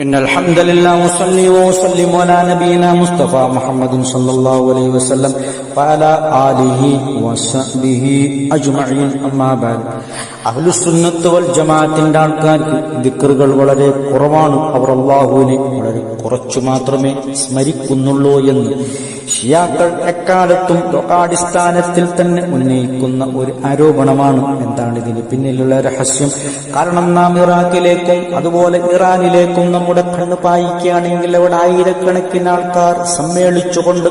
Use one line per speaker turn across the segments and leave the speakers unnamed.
إن الحمد لله وصلي وسلم على نبينا مصطفى محمد صلى الله عليه وسلم وعلى آله وصحبه أجمعين أما بعد അഹ്ലുസുന്നത്ത് വൽ ജമാഅത്തിന്റെ ആൾക്കാർക്ക് ദിക്കറുകൾ വളരെ കുറവാണ് അവർ അള്ളാഹുവിനെ വളരെ കുറച്ചു മാത്രമേ സ്മരിക്കുന്നുള്ളൂ എന്ന് ഷിയാക്കൾ എക്കാലത്തും ലോകാടിസ്ഥാനത്തിൽ തന്നെ ഉന്നയിക്കുന്ന ഒരു ആരോപണമാണ് എന്താണ് ഇതിന് പിന്നിലുള്ള രഹസ്യം കാരണം നാം ഇറാഖിലേക്കും അതുപോലെ ഇറാനിലേക്കും നമ്മുടെ കണ്ണ് പായിക്കുകയാണെങ്കിൽ അവിടെ ആയിരക്കണക്കിന് ആൾക്കാർ സമ്മേളിച്ചുകൊണ്ട്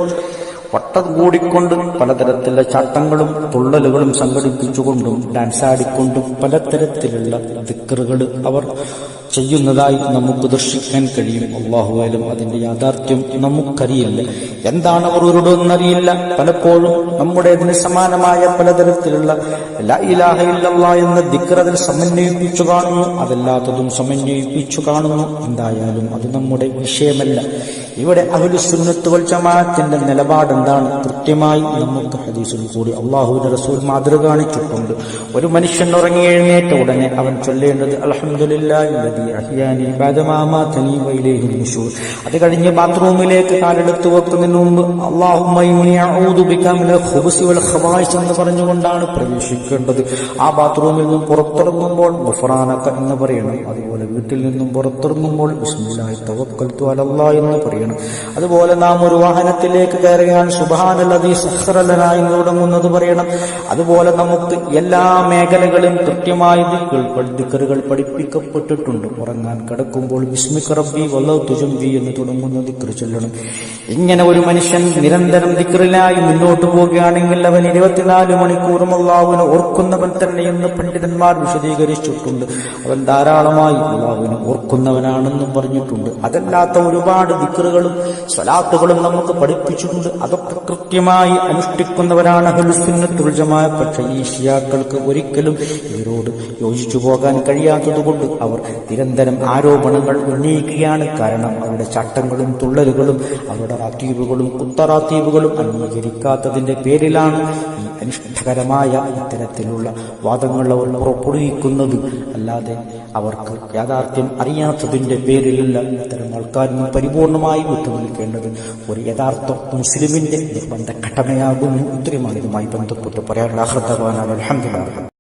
വട്ടം കൂടിക്കൊണ്ട് പലതരത്തിലുള്ള ചട്ടങ്ങളും തുള്ളലുകളും സംഘടിപ്പിച്ചുകൊണ്ടും ഡാൻസ് ആടിക്കൊണ്ടും പലതരത്തിലുള്ള ദിക്കറുകൾ അവർ ചെയ്യുന്നതായി നമുക്ക് ദർശിക്കാൻ കഴിയും. അള്ളാഹുവായാലും അതിന്റെ യാഥാർത്ഥ്യം നമുക്കറിയില്ല. എന്താണ് അവർ ഉരുടുന്നറിയില്ല പലപ്പോഴും നമ്മുടെ ഇതിന് സമാനമായ പലതരത്തിലുള്ള എന്ന ദിക്കർ അതിൽ സമന്വയിപ്പിച്ചു കാണുന്നു. അതല്ലാത്തതും സമന്വയിപ്പിച്ചു കാണുന്നു. എന്തായാലും അത് നമ്മുടെ വിഷയമല്ല. ഇവിടെ അഹുലുസുന്നത്ത് വൽ ജമാഅത്തിന്റെ നിലപാട് എന്താണ് കൃത്യമായി നമുക്ക് ഹദീസിൽ കൂടി അള്ളാഹുവിന്റെ റസൂൽ മാതൃക കാണിച്ചിട്ടുണ്ട് ഒരു മനുഷ്യൻ ഉറങ്ങി എഴുന്നേറ്റ ഉടനെ അവൻ ചൊല്ലേണ്ടത് നുശൂർ അത് കഴിഞ്ഞ് ബാത്റൂമിലേക്ക് കാലെടുത്ത് വെക്കുന്നതിന് മുമ്പ് അള്ളാഹുബിക്കാമിലെ എന്ന് പറഞ്ഞുകൊണ്ടാണ് പ്രവേശിക്കേണ്ടത്. ആ ബാത്റൂമിൽ നിന്നും പുറത്തിറങ്ങുമ്പോൾ എന്ന് പറയണം. അതുപോലെ വീട്ടിൽ നിന്നും പുറത്തിറങ്ങുമ്പോൾ ബിസ്മില്ലാഹി എന്ന് പറയണം. അതുപോലെ നാം ഒരു വാഹനത്തിലേക്ക് കയറുകയാണ് സുബഹാനല്ലതീ സഹ്റലന എന്ന് തുടങ്ങുന്നത് പറയണം. അതുപോലെ നമുക്ക് എല്ലാ മേഖലകളും കൃത്യമായി ദിക്കറുകൾ പഠിപ്പിക്കപ്പെട്ടിട്ടുണ്ട്. ഉറങ്ങാൻ കിടക്കുമ്പോൾ വിസ്മിക്കറബി വല്ലോ തുജംബി എന്ന് തുടങ്ങുന്ന ദിക്കർ ചൊല്ലണം. ഇങ്ങനെ ഒരു മനുഷ്യൻ നിരന്തരം ദിക്കറിലായി മുന്നോട്ട് പോവുകയാണെങ്കിൽ അവൻ ഇരുപത്തിനാല് മണിക്കൂറും അള്ളാഹുവിനെ ഓർക്കുന്നവൻ തന്നെ എന്ന് പണ്ഡിതന്മാർ വിശദീകരിച്ചിട്ടുണ്ട്. അവൻ ധാരാളമായി അള്ളാഹുവിനെ ഓർക്കുന്നവനാണെന്നും പറഞ്ഞിട്ടുണ്ട്. അതല്ലാത്ത ഒരുപാട് ദിക്കറുകളും സ്വലാത്തുകളും നമുക്ക് പഠിപ്പിച്ചിട്ടുണ്ട് അതൊക്കെ കൃത്യമായി അനുഷ്ഠിക്കുന്നവരാണ് ഹലുസുന്നത്തുൽജമായ പക്ഷേ ഈ ഷിയാക്കൾക്ക് ഒരിക്കലും ഇവരോട് യോജിച്ചു പോകാൻ കഴിയാത്തതുകൊണ്ട് അവർ നിരന്തരം ആരോപണങ്ങൾ ഉന്നയിക്കുകയാണ്. കാരണം അവരുടെ ചട്ടങ്ങളും തുള്ളലുകളും അവരുടെ റാത്തീവുകളും കുത്തറാത്തീവുകളും അംഗീകരിക്കാത്തതിന്റെ പേരിലാണ് ഈ അനിഷ്ടകരമായ ഇത്തരത്തിലുള്ള വാദങ്ങൾ അവർ പുറപ്പെടുവിക്കുന്നത്. അല്ലാതെ അവർക്ക് യാഥാർത്ഥ്യം അറിയാത്തതിന്റെ പേരിലല്ല ഇത്തരം ആൾക്കാരും പരിപൂർണമായി വിട്ടുനിൽക്കേണ്ടത് ഒരു യഥാർത്ഥ മുസ്ലിമിന്റെ നിർബന്ധ കടമയാകുന്നു ഇത്രയുമാണ് ഇതുമായി ബന്ധപ്പെട്ട് പറയാനുള്ള അഹൃതവാനാണ് അലഹമ്മദ്